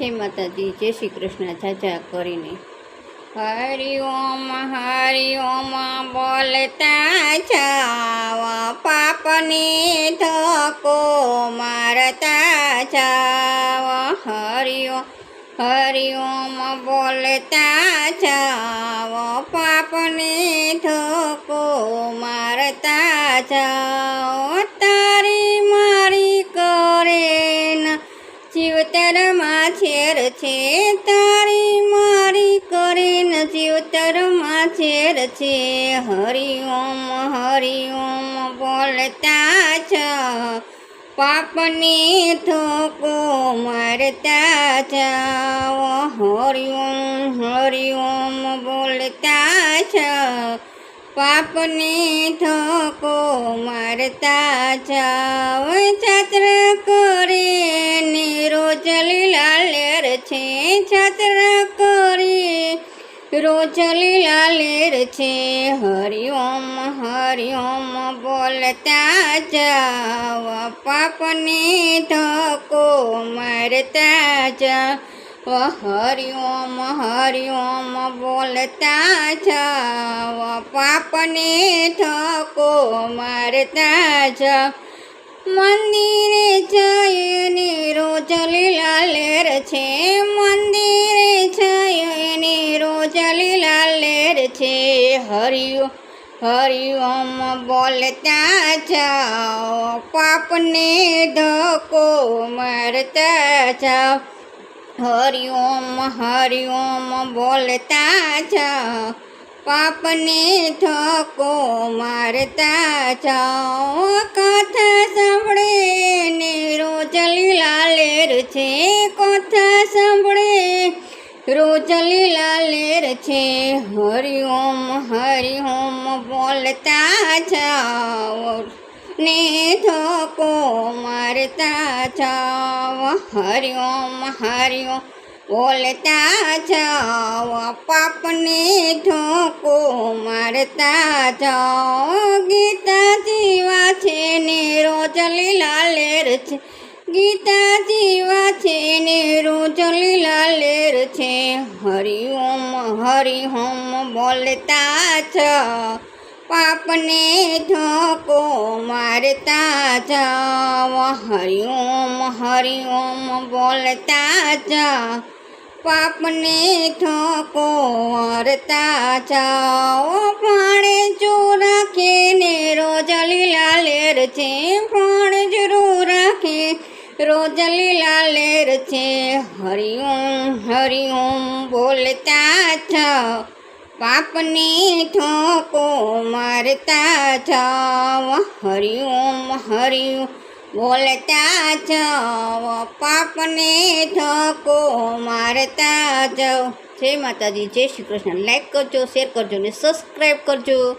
જય માતાજી, જય શ્રી કૃષ્ણ જાજા કરીને. હરિ ઓમ હરિ ઓમ, બોલતા જાવા પાપને ધકો મારતા જાવા હરિ ઓમ હરિ ઓમ, બોલતા જાવા પાપને જીવતરમાં છેર છે. હરિ ઓમ હરિ ઓમ બોલતા છ. પાપની થોકો મારતા છ. હરિ ઓમ હરિ ઓમ બોલતા છ. પાપની થોકો મારતા જાઓ છત્ર કરે, નિરોજ લીલા લેર છે. છત્ર રોજ લીલા લેર છે, હરિઓમ હરિઓમ બોલતા જાવ. પાપને ધકો મારતા જાવ. હરિઓમ હરિઓમ બોલતા જાવ. પાપને ધકો મારતા જાવ. મંદિરે જઈને રોજ લીલા લેર છે હરિ હરિ ઓમ બોલતા જાઓ, પાપને ધકો મારતા જાઓ. હરિ ઓમ હરિ ઓમ બોલતા જાઓ, પાપને ધકો મારતા જાઓ. કથા રોજ લીલા લેર છે હરિ ઓમ હરિ ઓમ બોલતા જાઓ. ને ધોકો મારતા જાઓ. હરિ ઓમ હરિ ઓમ બોલતા જાઓ. પાપને ધોકો મારતા જાઓ. ગીતા જીવા છે ને રોજ લીલા લેર છે ગીતા જીવા છે ને રોજ લીલા લેર છે. હરિ ઓમ હરિ ઓમ બોલતા છ પાપને ધોકો મારતા જાવ હરિ ઓમ હરિ ઓમ બોલતા જા. પાપને ધોકો મારતા જાઓ પાણે જો રાખીને રોજ લીલા લેર છે. પણ જરૂર રાખે રોજ લીલા લેર છે, હરિઓમ હરિ ઓમ બોલતા છ. પાપને ઠોકો મારતા છ. હરિ ઓમ હરિ ઓમ બોલતા છ. પાપને ઠોકો મારતા જાઓ જય માતાજી, જય શ્રી કૃષ્ણ. લાઈક કરજો શેર કરજો ને સબસ્ક્રાઈબ કરજો.